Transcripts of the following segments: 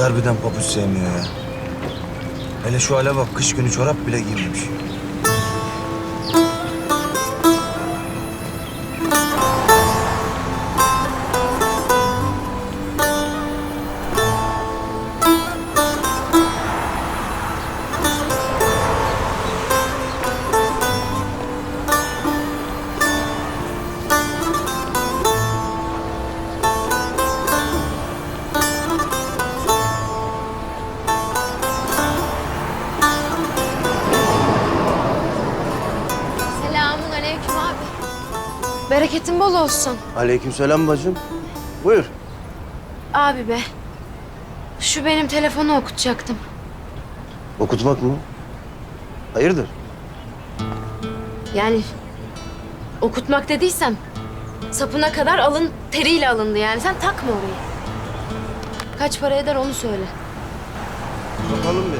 harbiden papuç sevmiyor ya. Hele şu hale bak kış günü çorap bile giymemiş. Bereketin bol olsun. Aleykümselam bacım. Buyur. Abi be. Şu benim telefonu okutacaktım. Okutmak mı? Hayırdır? Yani okutmak dediysem sapına kadar alın teriyle alındı yani. Sen takma orayı. Kaç para eder onu söyle. Bakalım bir.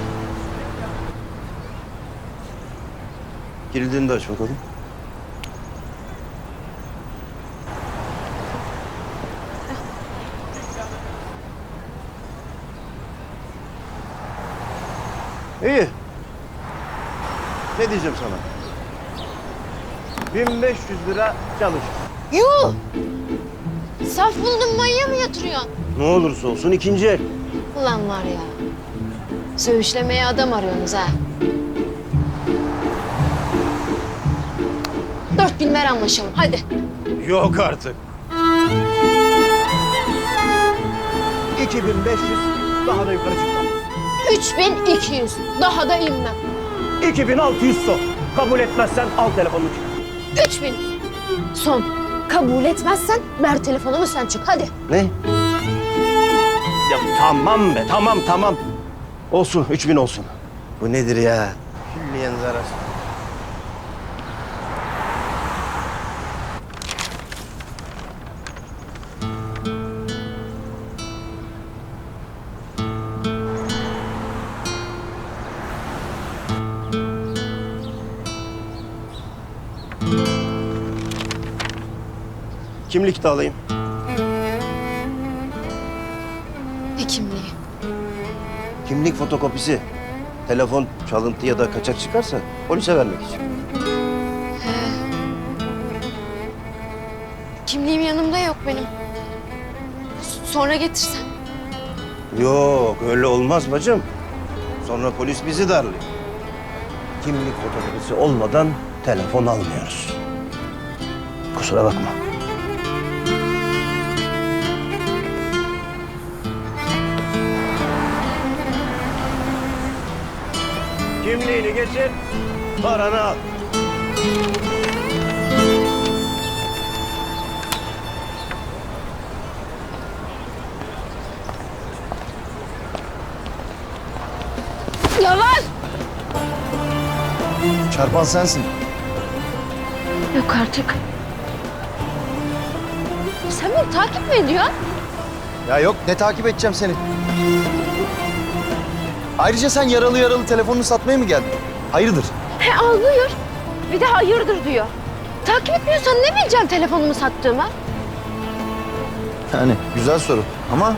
Kilidini de aç bakalım. İyi. Ne diyeceğim sana? 1500 lira çalış. Yuh! Saf buldum maya mı yatırıyorsun? Ne olursa olsun ikinci el. Ulan var ya. Söğüşlemeye adam arıyorsunuz ha. Dört bin mer anlaşalım hadi. Yok artık. 2500 daha da yukarı çıkma. 3200. Daha da inmem. 2600 son. Kabul etmezsen al telefonunu çık. 3000. Son. Kabul etmezsen ver telefonumu sen çık hadi. Ne? Ya tamam be tamam tamam. Olsun 3000 olsun. Bu nedir ya? Bilmeyen zarar. Kimlik de alayım. Ne kimliği? Kimlik fotokopisi. Telefon çalıntı ya da kaçak çıkarsa polise vermek için. Kimliğim yanımda yok benim. S- Sonra getirsen. Yok öyle olmaz bacım. Sonra polis bizi darlıyor. Kimlik fotokopisi olmadan telefon almıyoruz. Kusura bakma. Kimliğini getir, paranı al. Yavaş! Çarpan sensin. Yok artık. Sen beni takip mi ediyorsun? Ya yok ne takip edeceğim seni. Ayrıca sen yaralı yaralı telefonunu satmaya mı geldin? Hayırdır? He al buyur. Bir de hayırdır diyor. Takip etmiyorsan ne bileceğim telefonumu sattığımı? Yani güzel soru ama...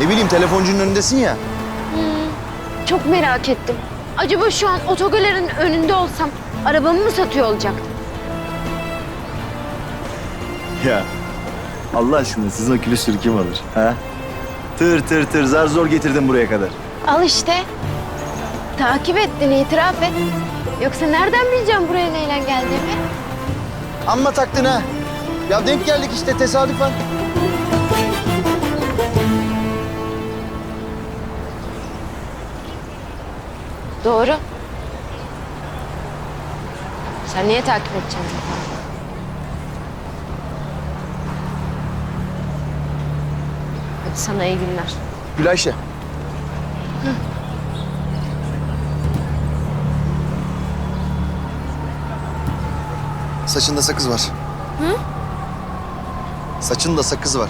Ne bileyim telefoncunun önündesin ya. Çok merak ettim. Acaba şu an otogalerin önünde olsam arabamı mı satıyor olacaktım? Ya Allah aşkına sizin o külüstürü kim alır? Ha? Tır tır tır zar zor getirdim buraya kadar. Al işte. Takip ettin, itiraf et. Yoksa nereden bileceğim buraya neyle geldiğimi? Amma taktın ha. Ya denk geldik işte tesadüfen. Doğru. Sen niye takip edeceksin zaten? Hadi sana iyi günler. Gülayşe. Saçında sakız var. Hı? Saçında sakız var.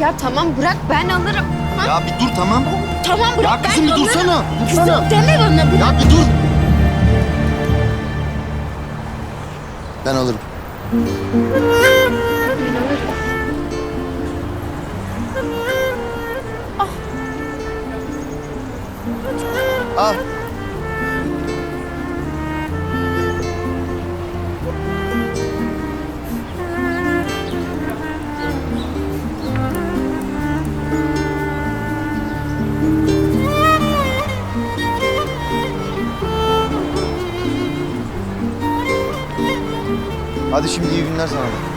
Ya tamam bırak ben alırım. Ha? Ya bir dur tamam. Tamam bırak Ya kızım ben bir alırım. dursana. Kızım Dursana. deme bana bırak. Ya bir dur. Ben alırım. Al. Hadi şimdi iyi günler sana da.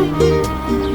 Música